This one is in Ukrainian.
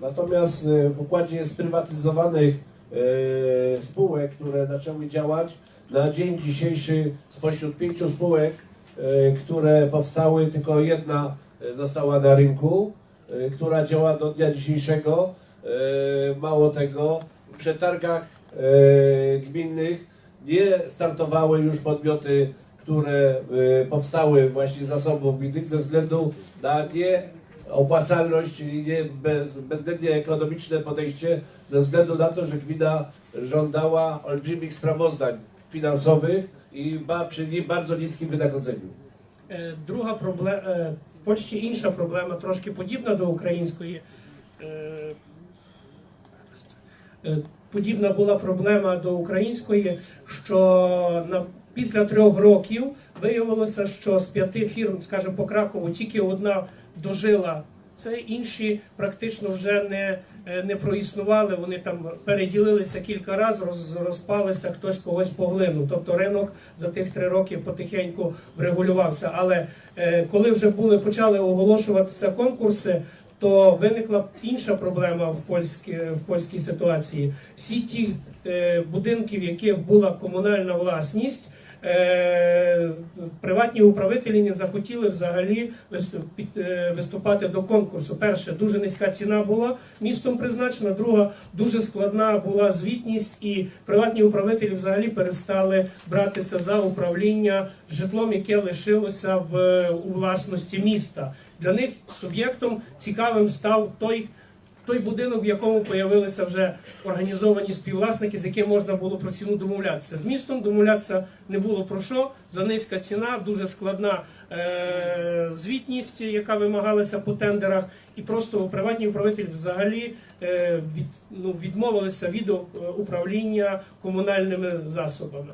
Natomiast e, w układzie sprywatyzowanych e, spółek, które zaczęły działać, na dzień dzisiejszy spośród pięciu spółek, e, które powstały, tylko jedna została na rynku, która działa do dnia dzisiejszego. Mało tego, w przetargach gminnych nie startowały już podmioty, które powstały właśnie z zasobów gminnych ze względu na nie opłacalność, czyli nie bez, bezwzględnie ekonomiczne podejście, ze względu na to, że gmina żądała olbrzymich sprawozdań finansowych i ma przy nim bardzo niskim wynagrodzeniu. Е, Друга проблема в Польщі інша проблема, трошки подібна до української. Е, е, Подібна була проблема до української, що на після трьох років виявилося, що з п'яти фірм, скажімо, по Кракову, тільки одна дожила. Це інші практично вже не, е, не проіснували. Вони там переділилися кілька разів, роз, розпалися, хтось когось поглинув. Тобто ринок за тих три роки потихеньку врегулювався. Але е, коли вже були почали оголошуватися конкурси, то виникла інша проблема в польській, в польській ситуації. Всі ті е, будинки, в яких була комунальна власність. Е, приватні управителі не захотіли взагалі е, виступати до конкурсу. Перше, дуже низька ціна була містом призначена. Друга, дуже складна була звітність, і приватні управителі взагалі перестали братися за управління житлом, яке лишилося в у власності міста. Для них суб'єктом цікавим став той. Той будинок, в якому появилися вже організовані співвласники, з яким можна було про ціну домовлятися. З містом домовлятися не було про що. За низька ціна, дуже складна е- звітність, яка вимагалася по тендерах, і просто приватні управителі взагалі е- від, ну, відмовилися від е, управління комунальними засобами.